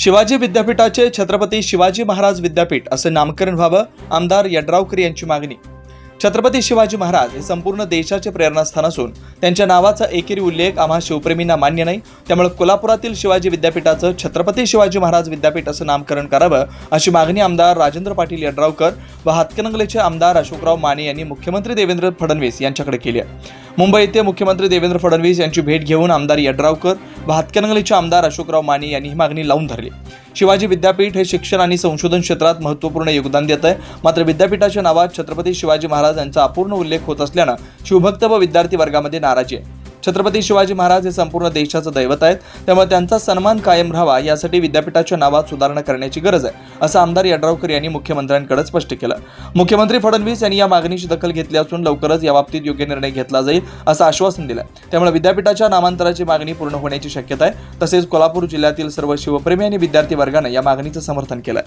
शिवाजी विद्यापीठाचे छत्रपती शिवाजी महाराज विद्यापीठ असे नामकरण व्हावं आमदार यड्रावकर यांची मागणी. छत्रपती शिवाजी महाराज हे संपूर्ण देशाचे प्रेरणास्थान असून त्यांच्या नावाचा एकेरी उल्लेख आम्हा शिवप्रेमींना मान्य नाही. त्यामुळे कोल्हापुरातील शिवाजी विद्यापीठाचं छत्रपती शिवाजी महाराज विद्यापीठ असं नामकरण करावं अशी मागणी आमदार राजेंद्र पाटील यड्रावकर व हातकणंगलेचे आमदार अशोकराव माने यांनी मुख्यमंत्री देवेंद्र फडणवीस यांच्याकडे केली आहे. मुंबई येथे मुख्यमंत्री देवेंद्र फडणवीस यांची भेट घेऊन आमदार यड्रावकर व आमदार अशोकराव माने यांनी ही मागणी लावून धरली. शिवाजी विद्यापीठ हे शिक्षण आणि संशोधन क्षेत्रात महत्त्वपूर्ण योगदान देत आहे. मात्र विद्यापीठाच्या नावात छत्रपती शिवाजी महाराज यांचा अपूर्ण उल्लेख होत असल्यानं शिवभक्त व विद्यार्थी वर्गामध्ये नाराजी आहे. छत्रपती शिवाजी महाराज हे संपूर्ण देशाचं दैवत आहेत. त्यामुळे त्यांचा सन्मान कायम राहावा यासाठी विद्यापीठाच्या नावात सुधारणा करण्याची गरज आहे असं आमदार यड्रावकर यांनी मुख्यमंत्र्यांकडे स्पष्ट केलं. मुख्यमंत्री फडणवीस यांनी या मागणीची दखल घेतली असून लवकरच याबाबतीत योग्य निर्णय घेतला जाईल असं आश्वासन दिलं त्यामुळे विद्यापीठाच्या नामांतराची मागणी पूर्ण होण्याची शक्यता आहे. तसेच कोल्हापूर जिल्ह्यातील सर्व शिवप्रेमी आणि विद्यार्थी वर्गानं या मागणीचं समर्थन केलं